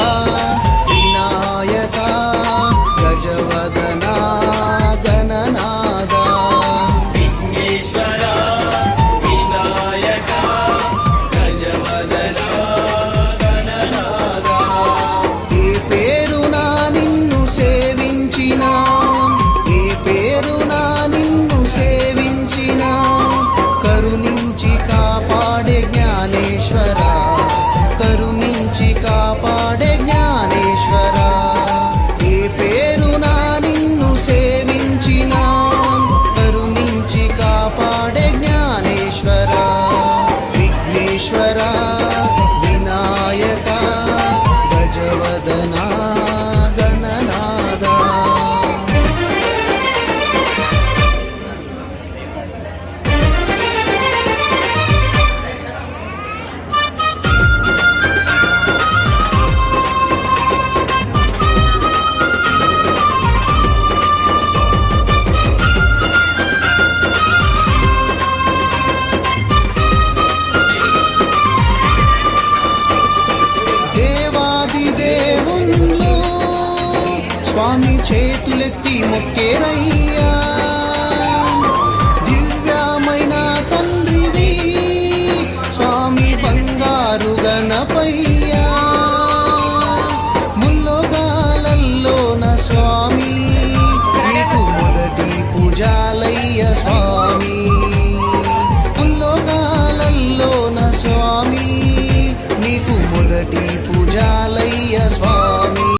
Ah. Vishweshwara Vinayaka गजवदना। స్వామి చేతులెత్తి మొక్కేరయ్యా. దివ్యమైన తండ్రివి స్వామి బంగారు గణపయ్యా. ముల్లోకాలల్లోన స్వామి నీకు మొదటి పూజాలయ్య స్వామి. ముల్లోకాలల్లోన స్వామి నీకు మొదటి పూజాలయ్య స్వామి.